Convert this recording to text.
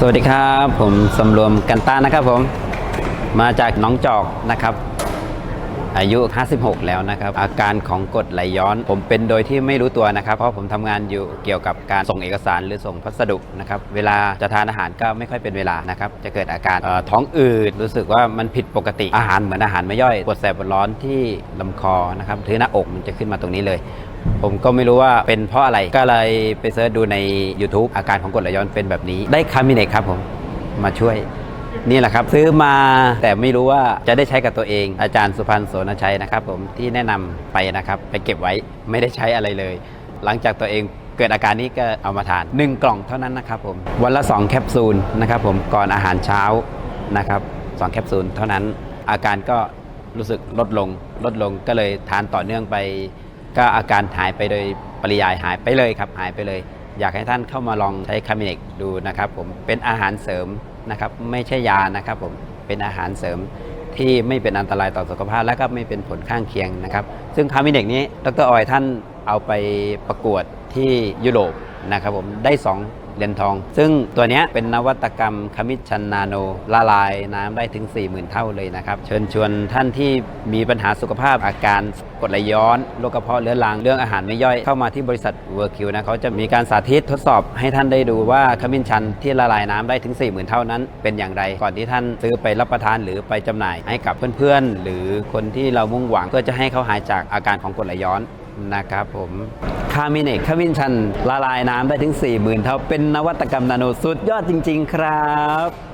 สวัสดีครับ ผมสำรวมกันตานะครับผม มาจากน้องจอกนะครับ อายุ 56 แล้วนะครับ อาการของกดไหลย้อน ผมเป็นโดยที่ไม่รู้ตัวนะครับ เพราะผมทำงานอยู่เกี่ยวกับการส่งเอกสารหรือส่งพัสดุนะครับ เวลาจะทานอาหารก็ไม่ค่อยเป็นเวลานะครับ จะเกิดอาการท้องอืด รู้สึกว่ามันผิดปกติ อาหารเหมือนอาหารไม่ย่อย ปวดแสบปวดร้อนที่ลำคอนะครับที่หน้าอกมันจะขึ้นมาตรงนี้เลยผมก็ไม่รู้ว่าเป็นเพราะอะไรก็เลยไปเสิร์ชดูใน YouTube อาการของกรดไหลย้อนเป็นแบบนี้ ได้คามิเนกครับผมมาช่วย นี่แหละครับซื้อมาแต่ไม่รู้ว่าจะได้ใช้กับตัวเอง อาจารย์สุพันธ์โสนชัยนะครับ ผมที่แนะนำไปนะครับไปเก็บไว้ไม่ได้ใช้อะไรเลย หลังจากตัวเองเกิดอาการนี้ก็เอามาทาน 1 กล่องเท่านั้นนะครับผมวันละ 2 แคปซูลนะครับผมก่อนอาหารเช้านะครับสองแคปซูลเท่านั้นอาการก็รู้สึกลดลงลดลงก็เลยทานต่อเนื่องไป ก็อาการหายไปโดยปริยายหายไปเลยครับหายไปเลย อยากให้ท่านเข้ามาลองใช้คามิเนกดูนะครับผมเป็นอาหารเสริม นะครับไม่ใช่ยานะครับผมเป็นอาหารเสริมที่ไม่เป็นอันตรายต่อสุขภาพและก็ไม่เป็นผลข้างเคียงนะครับ ซึ่งคามิเนกนี้ดรออยท่านเอาไปประกวดที่ยุโรป นะครับผมได้ 2เหรียญทอง ซึ่งตัวนี้เป็นนวัตกรรมขมิชันนาโน ละลายน้ำได้ถึง 40,000 เท่าเลยนะครับ เชิญชวนท่านที่มีปัญหาสุขภาพอาการกรดไหลย้อนโรคกระเพาะเรื้อรังเรื่องอาหารไม่ย่อยเข้ามาที่บริษัทเวอร์คิวนะเขาจะมีการสาธิตทดสอบให้ท่านได้ดูว่าขมิ้นชันที่ละลายน้ำได้ถึง 40,000 เท่านั้น เป็นอย่างไรก่อนที่ท่านซื้อไปรับประทานหรือไปจำหน่ายให้กับเพื่อนๆ หรือคนที่เรามุ่งหวังเพื่อจะให้เขาหายจากอาการของกรดไหลย้อน นะครับผมคามิเนกขมินชันละลายน้ำได้ถึง 40,000 เท่าเป็นนวัตกรรมนาโนสุดยอดจริง ๆ ครับ